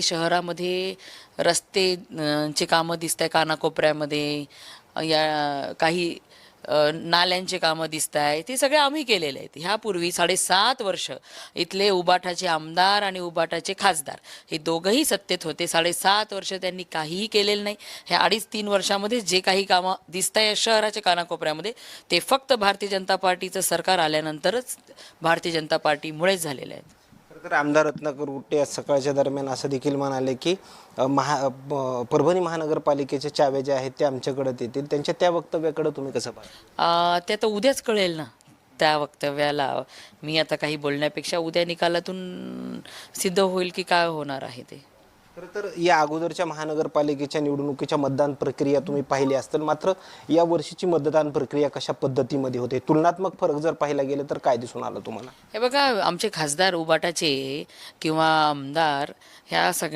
शहरामध्ये रस्ते चे कामं दिसत आहे कानाकोपऱ्यामध्ये या काही नाल्यांचे कामं दिसत आहे ते सगळे आम्ही केलेले आहेत. ह्यापूर्वी साडेसात वर्ष इथले उबाठाचे आमदार आणि उबाठाचे खासदार हे दोघंही सत्तेत होते. साडेसात वर्ष त्यांनी काहीही केलेलं नाही. ह्या अडीच तीन वर्षामध्ये जे काही कामं दिसत आहे शहराच्या कानाकोपऱ्यामध्ये ते फक्त भारतीय जनता पार्टीचं सरकार आल्यानंतरच भारतीय जनता पार्टीमुळेच झालेलं आहे. तर आमदार रत्नाकर गुट्टे आज सकाळच्या दरम्यान असं देखील म्हणाले की महा ब- परभणी महानगरपालिकेच्या चावे ज्या आहेत ते आमच्याकडे येतील त्यांच्या त्या वक्तव्याकडे तुम्ही कसं पाहता? ते तर उद्याच कळेल ना त्या वक्तव्याला. मी आता काही बोलण्यापेक्षा उद्या निकालातून सिद्ध होईल की काय होणार आहे ते. खरं तर या अगोदरच्या महानगरपालिकेच्या निवडणुकीच्या मतदान प्रक्रिया तुम्ही पाहिली असतील. मात्र या वर्षीची मतदान प्रक्रिया कशा पद्धतीमध्ये होते? तुलनात्मक फरक जर पाहिला गेलं तर काय दिसून आलं तुम्हाला? हे बघा आमचे खासदार उबाटाचे किंवा आमदार ह्या सगळ्या